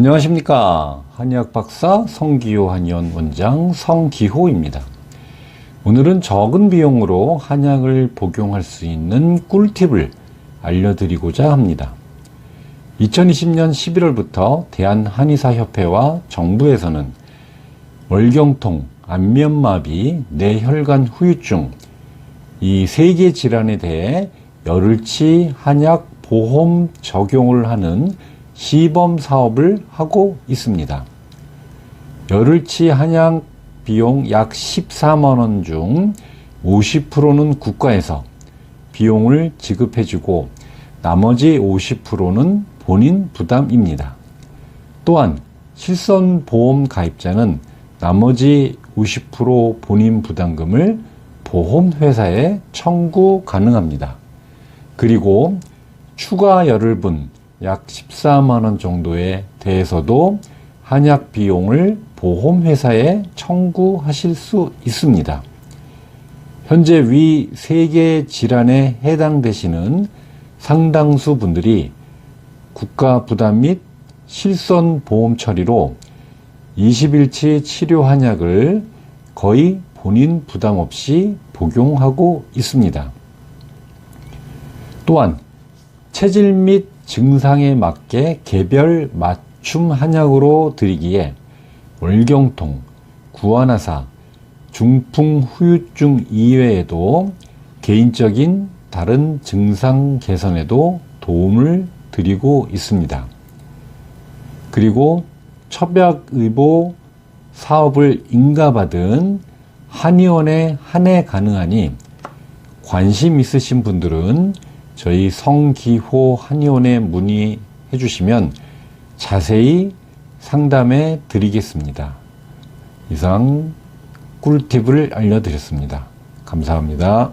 안녕하십니까. 한의학 박사 성기호 한의원 원장 성기호입니다. 오늘은 적은 비용으로 한약을 복용할 수 있는 꿀팁을 알려드리고자 합니다. 2020년 11월부터 대한한의사협회와 정부에서는 월경통, 안면마비, 뇌혈관 후유증 이 세 개 질환에 대해 열흘치 한약 보험 적용을 하는 시범 사업을 하고 있습니다. 열흘치 한약 비용 약 14만 원 중 50%는 국가에서 비용을 지급해주고 나머지 50%는 본인 부담입니다. 또한 실손보험 가입자는 나머지 50% 본인 부담금을 보험회사에 청구 가능합니다. 그리고 추가 열흘분 약 14만 원 정도에 대해서도 한약 비용을 보험회사에 청구하실 수 있습니다. 현재 위세개 질환에 해당되시는 상당수 분들이 국가 부담 및 실손 보험 처리로 20일치 치료 한약을 거의 본인 부담 없이 복용하고 있습니다. 또한 체질 및 증상에 맞게 개별 맞춤 한약으로 드리기에 월경통, 구안화사, 중풍 후유증 이외에도 개인적인 다른 증상 개선에도 도움을 드리고 있습니다. 그리고 첩약의보 사업을 인가받은 한의원에 한해 가능하니 관심 있으신 분들은 저희 성기호 한의원에 문의해 주시면 자세히 상담해 드리겠습니다. 이상 꿀팁을 알려드렸습니다. 감사합니다.